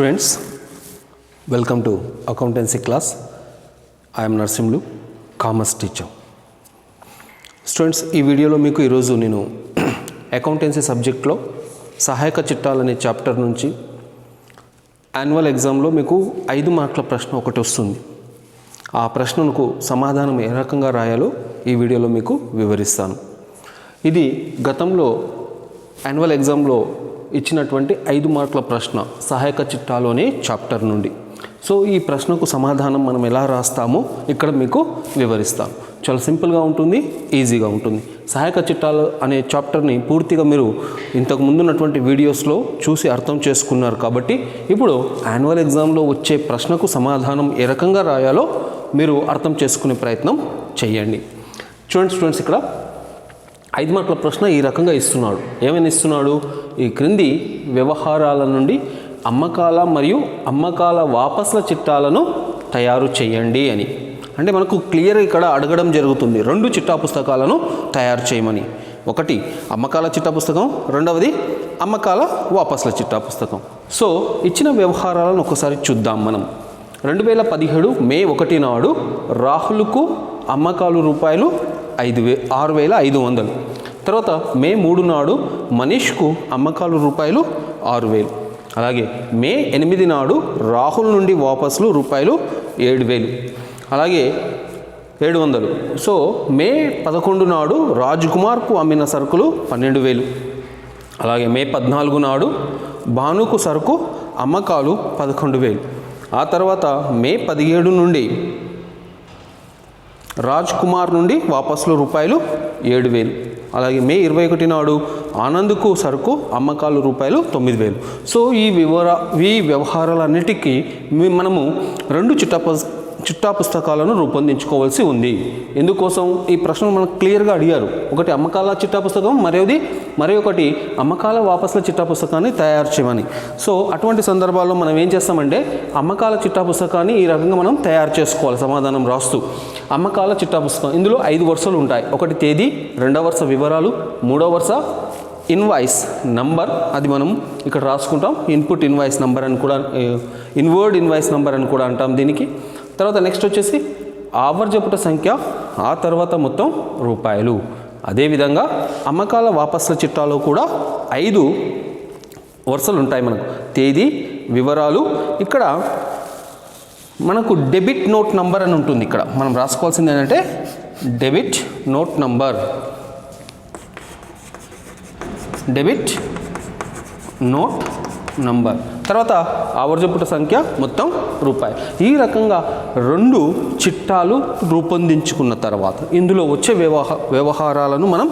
Students welcome to accountancy class I'm Narsimhulu commerce teacher students ఈ వీడియోలో మీకు ఈరోజు నేను అకౌంటెన్సీ సబ్జెక్ట్లో సహాయక చిట్టాలనే చాప్టర్ నుంచి యాన్యువల్ ఎగ్జామ్లో మీకు ఐదు మార్కుల ప్రశ్న ఒకటి వస్తుంది. ఆ ప్రశ్నకు సమాధానం ఏ రకంగా రాయాలో ఈ వీడియోలో మీకు వివరిస్తాను. ఇది గతంలో యాన్యువల్ ఎగ్జామ్లో ఇచ్చినటువంటి ఐదు మార్కుల ప్రశ్న సహాయక చిట్టాలోని చాప్టర్ నుండి. సో ఈ ప్రశ్నకు సమాధానం మనం ఎలా రాస్తామో ఇక్కడ మీకు వివరిస్తాను. చాలా సింపుల్గా ఉంటుంది ఈజీగా ఉంటుంది. సహాయక చిట్టాలు అనే చాప్టర్ని పూర్తిగా మీరు ఇంతకు ముందున్నటువంటి వీడియోస్లో చూసి అర్థం చేసుకున్నారు కాబట్టి ఇప్పుడు యాన్యువల్ ఎగ్జామ్లో వచ్చే ప్రశ్నకు సమాధానం ఏ రకంగా రాయాలో మీరు అర్థం చేసుకునే ప్రయత్నం చేయండి. చూడండి స్టూడెంట్స్ ఇక్కడ ఐదు మార్కుల ప్రశ్న ఈ రకంగా ఇస్తున్నాడు. ఏమైనా ఇస్తున్నాడు? ఈ క్రింది వ్యవహారాల నుండి అమ్మకాల మరియు అమ్మకాల వాపసుల చిట్టాలను తయారు చేయండి అని. అంటే మనకు క్లియర్ ఇక్కడ అడగడం జరుగుతుంది. రెండు చిట్టా పుస్తకాలను తయారు చేయమని. ఒకటి అమ్మకాల చిట్టా పుస్తకం రెండవది అమ్మకాల వాపసుల చిట్టా పుస్తకం సో ఇచ్చిన వ్యవహారాలను ఒకసారి చూద్దాం మనం. రెండు వేల పదిహేడు మే ఒకటి నాడు రాహుల్కు అమ్మకాలు రూపాయలు ఐదు వే ఆరు వేల ఐదు వందలు. తర్వాత మే మూడు నాడు మనీష్కు అమ్మకాలు రూపాయలు ఆరు వేలు. అలాగే మే ఎనిమిది నాడు రాహుల్ నుండి వాపసులు రూపాయలు ఏడు వేలు. అలాగే ఏడు వందలు. సో మే పదకొండు నాడు రాజ్ కుమార్కు అమ్మిన సరుకులు పన్నెండు వేలు. అలాగే మే పద్నాలుగు నాడు భానుకు సరుకు అమ్మకాలు పదకొండు వేలు. ఆ తర్వాత మే పదిహేడు నుండి రాజ్ కుమార్ నుండి వాపసులు రూపాయలు ఏడు వేలు అలాగే మే ఇరవై ఒకటి నాడు ఆనంద్కు సరుకు అమ్మకాలు రూపాయలు తొమ్మిది వేలు సో ఈ వివర ఈ వ్యవహారాలన్నిటికీ మనము రెండు చిట్టా చిట్టా పుస్తకాలను రూపొందించుకోవాల్సి ఉంది. ఎందుకోసం? ఈ ప్రశ్న మనకు క్లియర్గా అడిగారు. ఒకటి అమ్మకాల చిట్టా పుస్తకం మరొకటి మరి ఒకటి అమ్మకాల వాపసుల చిట్టా పుస్తకాన్ని తయారు చేయమని. సో అటువంటి సందర్భాల్లో మనం ఏం చేస్తామంటే అమ్మకాల చిట్టా పుస్తకాన్ని ఈ రకంగా మనం తయారు చేసుకోవాలి. సమాధానం రాస్తూ. అమ్మకాల చిట్టా పుస్తకం ఇందులో ఐదు వరుసలు ఉంటాయి. ఒకటి తేదీ రెండవ వరుస వివరాలు మూడో వరుస ఇన్వాయిస్ నంబర్. అది మనం ఇక్కడ రాసుకుంటాం. ఇన్పుట్ ఇన్వాయిస్ నంబర్ అని కూడా ఇన్వర్డ్ ఇన్వాయిస్ నంబర్ అని కూడా అంటాం దీనికి. తర్వాత నెక్స్ట్ వచ్చేసి ఆవర్జపుట సంఖ్య ఆ తర్వాత మొత్తం రూపాయలు. అదేవిధంగా అమ్మకాల వాపసుల చిట్టాలో కూడా ఐదు వరుసలు ఉంటాయి మనకు. తేదీ వివరాలు. ఇక్కడ మనకు డెబిట్ నోట్ నంబర్ అని ఉంటుంది ఇక్కడ. మనం రాసుకోవాల్సింది ఏంటంటే debit note number. Debit note number. తర్వాత ఆవర్జపుట సంఖ్య మొత్తం రూపాయి. ఈ రకంగా రెండు చిట్టాలు రూపొందించుకున్న తర్వాత ఇందులో వచ్చే వ్యవహ వ్యవహారాలను మనం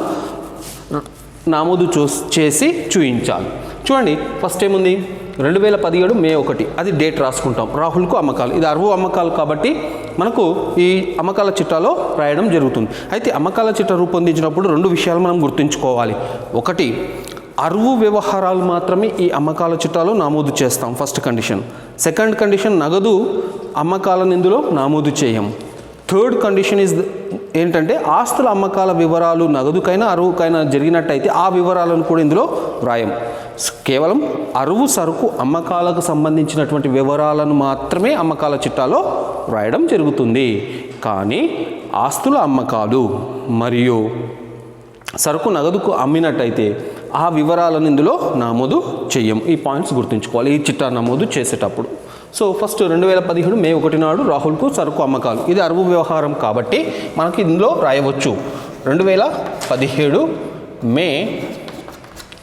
నామోదు చూ చేసి చూయించాలి. చూడండి ఫస్ట్ ఏముంది? రెండు వేల పదిహేడు మే ఒకటి. అది డేట్ రాసుకుంటాం. రాహుల్కు అమ్మకాలు. ఇది అరువు అమ్మకాలు కాబట్టి మనకు ఈ అమ్మకాల చిట్టాలో రాయడం జరుగుతుంది. అయితే అమ్మకాల చిట్ట రూపొందించినప్పుడు రెండు విషయాలు మనం గుర్తుంచుకోవాలి. ఒకటి అరువు వ్యవహారాలు మాత్రమే ఈ అమ్మకాల చిట్టాలో నమోదు చేస్తాం ఫస్ట్ కండిషన్ సెకండ్ కండిషన్ నగదు అమ్మకాలను ఇందులో నమోదు చేయం. థర్డ్ కండిషన్ ఇస్ ఏంటంటే ఆస్తుల అమ్మకాల వివరాలు నగదుకైనా అరువుకైనా జరిగినట్టయితే ఆ వివరాలను కూడా ఇందులో వ్రాయం. కేవలం అరువు సరుకు అమ్మకాలకు సంబంధించినటువంటి వివరాలను మాత్రమే అమ్మకాల చిట్టాలో వ్రాయడం జరుగుతుంది. కానీ ఆస్తుల అమ్మకాలు మరియు సరుకు నగదుకు అమ్మినట్టయితే ఆ వివరాలను ఇందులో నమోదు చెయ్యం ఈ పాయింట్స్ గుర్తుంచుకోవాలి. ఈ చిట్టా నమోదు చేసేటప్పుడు. సో ఫస్ట్ రెండు వేల పదిహేడు మే ఒకటి నాడు రాహుల్కు సరుకు అమ్మకాలు. ఇది అరువు వ్యవహారం కాబట్టి మనకి ఇందులో రాయవచ్చు. రెండు వేల పదిహేడు మే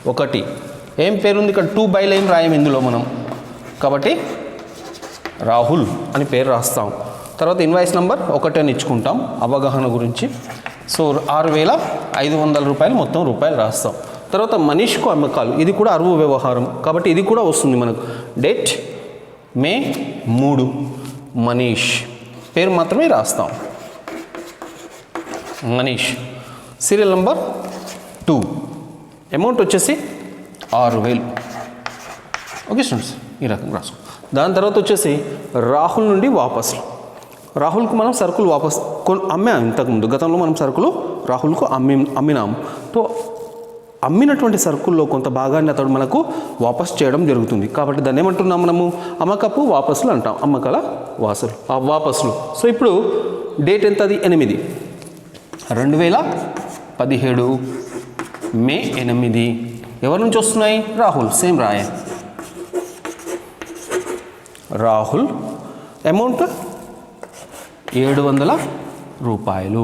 ఒకటి. ఏం పేరుంది? ఇక్కడ టూ బై లైన్ రాయం ఇందులో మనం. కాబట్టి రాహుల్ అని పేరు రాస్తాం. తర్వాత ఇన్వాయిస్ నెంబర్ ఒకటే అని ఇచ్చుకుంటాం. అవగాహన గురించి. సో ఆరు వేల ఐదు వందల రూపాయలు మొత్తం రూపాయలు రాస్తాం. తర్వాత మనీష్కు అమ్మకాలు ఇది కూడా అరువు వ్యవహారం. కాబట్టి ఇది కూడా వస్తుంది మనకు. డేట్ మే మూడు. మనీష్. పేరు మాత్రమే రాస్తాం. Manish. Serial number two. Amount వచ్చేసి ఆరు వేలు ఓకే స్టూడెంట్స్ ఈ రకంగా రాసుకో. దాని తర్వాత వచ్చేసి రాహుల్ నుండి వాపసులు. రాహుల్కు మనం సరుకులు వాపస్ కొన్ అమ్మాం. ఇంతకుముందు గతంలో మనం సరుకులు రాహుల్కు అమ్మి అమ్మినాము తో అమ్మినటువంటి సరుకుల్లో కొంత భాగాన్ని అతడు మనకు వాపస్ చేయడం జరుగుతుంది. కాబట్టి దాన్ని ఏమంటున్నాం మనము? అమ్మకపు వాపసులు అంటాం. అమ్మకాల వాసులు. ఆ వాపసులు. సో ఇప్పుడు డేట్ ఎంత అది ఎనిమిది. రెండు వేల పదిహేడు మే ఎనిమిది. ఎవరి నుంచి వస్తున్నాయి? రాహుల్. సేమ్ రాయ. రాహుల్. అమౌంట్ ఏడు వందల రూపాయలు.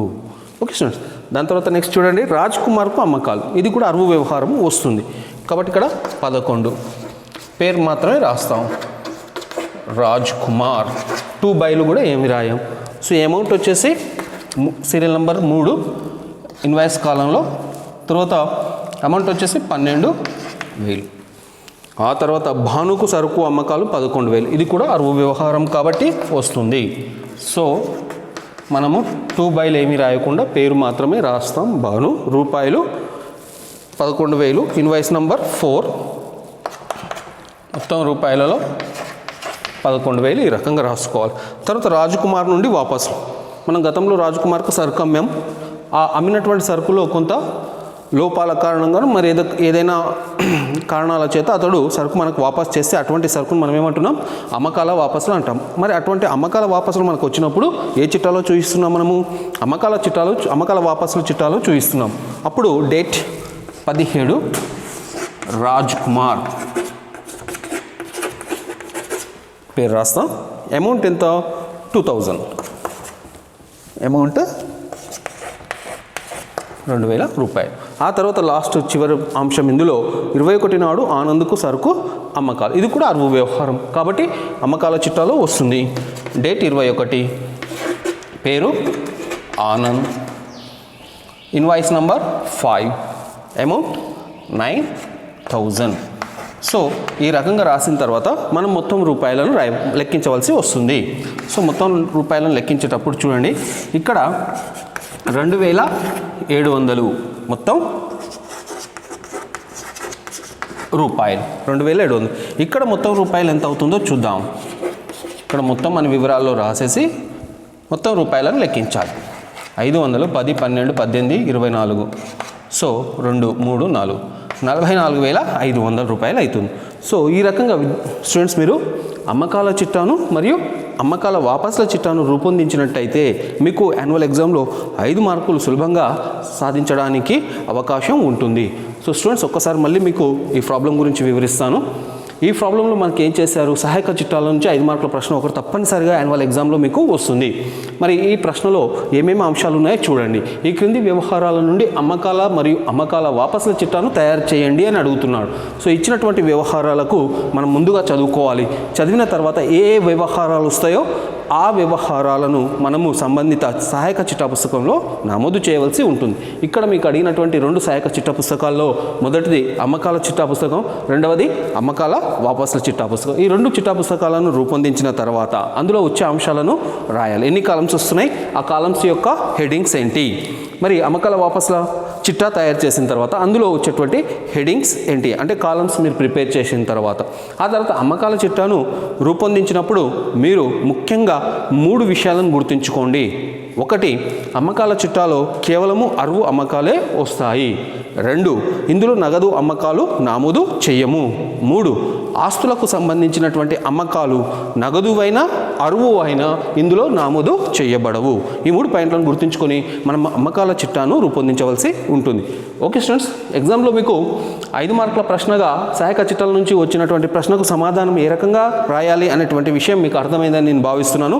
ఓకే స్టూడెంట్స్ దాని తర్వాత నెక్స్ట్ చూడండి రాజ్ కుమార్కు అమ్మకాలు. ఇది కూడా అరువు వ్యవహారం వస్తుంది. కాబట్టి ఇక్కడ పదకొండు. పేరు మాత్రమే రాస్తాం. రాజ్ కుమార్ టూ బైలు కూడా ఏమి రాయం. సో అమౌంట్ వచ్చేసి సీరియల్ నెంబర్ మూడు. ఇన్వాయిస్ కాలంలో. తర్వాత అమౌంట్ వచ్చేసి పన్నెండు వేలు. ఆ తర్వాత భానుకు సరుకు అమ్మకాలు పదకొండు వేలు. ఇది కూడా అరువు వ్యవహారం కాబట్టి వస్తుంది. సో మనము టూ బైలు ఏమీ రాయకుండా పేరు మాత్రమే రాస్తాం బాను. రూపాయలు పదకొండు వేలు. Invoice number four. మొత్తం రూపాయలలో పదకొండు వేలు ఈ రకంగా రాసుకోవాలి. తర్వాత రాజకుమార్ నుండి వాపసు. మనం గతంలో రాజకుమార్కు సరుకు అమ్మాం ఆ అమ్మినటువంటి సరుకులో కొంత లోపాల కారణంగా మరి ఏదో ఏదైనా కారణాల చేత అతడు సరుకు మనకు వాపస్ చేస్తే అటువంటి సరుకును మనం ఏమంటున్నాం? అమ్మకాల వాపసులు అంటాం. మరి అటువంటి అమ్మకాల వాపసులు మనకు వచ్చినప్పుడు ఏ చిట్టాలో చూపిస్తున్నాం మనము? అమ్మకాల చిట్టాలు అమ్మకాల వాపసులు చిట్టాలో చూపిస్తున్నాం అప్పుడు డేట్ పదిహేడు రాజ్ కుమార్ పేరు రాస్తాం. అమౌంట్ ఎంత? Two thousand. అమౌంట్ రెండు వేల రూపాయలు. ఆ తర్వాత లాస్ట్ చివరి అంశం ఇందులో ఇరవై ఒకటి నాడు ఆనంద్కు సరుకు అమ్మకాలు. ఇది కూడా అరువు వ్యవహారం. కాబట్టి అమ్మకాల చిట్టాలో వస్తుంది. డేట్ ఇరవై ఒకటి. పేరు Anand. Invoice number five. Amount nine thousand. So ఈ రకంగా రాసిన తర్వాత మనం మొత్తం రూపాయలను రాయ లెక్కించవలసి వస్తుంది. సో మొత్తం రూపాయలను లెక్కించేటప్పుడు చూడండి. ఇక్కడ రెండు వేల ఏడు వందలు మొత్తం రూపాయలు. రెండు వేల ఏడు వందలు. ఇక్కడ మొత్తం రూపాయలు ఎంత అవుతుందో చూద్దాం. ఇక్కడ మొత్తం మన వివరాల్లో రాసేసి మొత్తం రూపాయలను లెక్కించాలి. ఐదు వందలు పది పన్నెండు పద్దెనిమిది ఇరవై నాలుగు. సో రెండు మూడు నాలుగు. నలభై నాలుగు వేల ఐదు వందల రూపాయలు అవుతుంది సో ఈ రకంగా స్టూడెంట్స్ మీరు అమ్మకాల చిట్టాను మరియు అమ్మకాల వాపసుల చిట్టాను రూపొందించినట్టయితే మీకు యాన్యువల్ ఎగ్జామ్లో ఐదు మార్కులు సులభంగా సాధించడానికి అవకాశం ఉంటుంది. సో స్టూడెంట్స్ ఒక్కసారి మళ్ళీ మీకు ఈ ప్రాబ్లం గురించి వివరిస్తాను. ఈ ప్రాబ్లంలో మనకి ఏం చేశారు? సహాయక చిట్టాల నుంచి ఐదు మార్కుల ప్రశ్న ఒకరు తప్పనిసరిగా యాన్యువల్ ఎగ్జామ్లో మీకు వస్తుంది. మరి ఈ ప్రశ్నలో ఏమేమి అంశాలు ఉన్నాయో చూడండి. ఈ క్రింది వ్యవహారాల నుండి అమ్మకాల మరియు అమ్మకాల వాపసుల చిట్టాను తయారు చేయండి అని అడుగుతున్నాడు. సో ఇచ్చినటువంటి వ్యవహారాలకు మనం ముందుగా చదువుకోవాలి. చదివిన తర్వాత ఏ ఏ వ్యవహారాలు వస్తాయో ఆ వ్యవహారాలను మనము సంబంధిత సహాయక చిట్టా పుస్తకంలో నమోదు చేయవలసి ఉంటుంది. ఇక్కడ మీకు అడిగినటువంటి రెండు సహాయక చిట్టా పుస్తకాల్లో మొదటిది అమ్మకాల చిట్టా పుస్తకం రెండవది అమ్మకాల వాపసుల చిట్టా పుస్తకం ఈ రెండు చిట్టా పుస్తకాలను రూపొందించిన తర్వాత అందులో వచ్చే అంశాలను రాయాలి. ఎన్ని కాలమ్స్ వస్తున్నాయి? ఆ కాలమ్స్ యొక్క హెడింగ్స్ ఏంటి? మరి అమ్మకాల వాపసుల చిట్టా తయారు చేసిన తర్వాత అందులో వచ్చేటువంటి హెడింగ్స్ ఏంటి? అంటే కాలమ్స్ మీరు ప్రిపేర్ చేసిన తర్వాత. ఆ తర్వాత అమ్మకాల చిట్టాను రూపొందించినప్పుడు మీరు ముఖ్యంగా మూడు విషయాలను గుర్తుంచుకోండి. ఒకటి అమ్మకాల చిట్టాలో కేవలము అరువు అమ్మకాలే వస్తాయి. రెండు ఇందులో నగదు అమ్మకాలు నామోదు చెయ్యము. మూడు ఆస్తులకు సంబంధించినటువంటి అమ్మకాలు నగదువైన అరువు అయినా ఇందులో నామోదు చేయబడవు ఈ మూడు పాయింట్లను గుర్తుంచుకొని మనం అమ్మకాల చిట్టాను రూపొందించవలసి ఉంటుంది. ఓకే స్టూడెంట్స్ ఎగ్జామ్లో మీకు ఐదు మార్కుల ప్రశ్నగా సహాయక చిట్టాల నుంచి వచ్చినటువంటి ప్రశ్నకు సమాధానం ఏ రకంగా రాయాలి అనేటువంటి విషయం మీకు అర్థమైందని నేను భావిస్తున్నాను.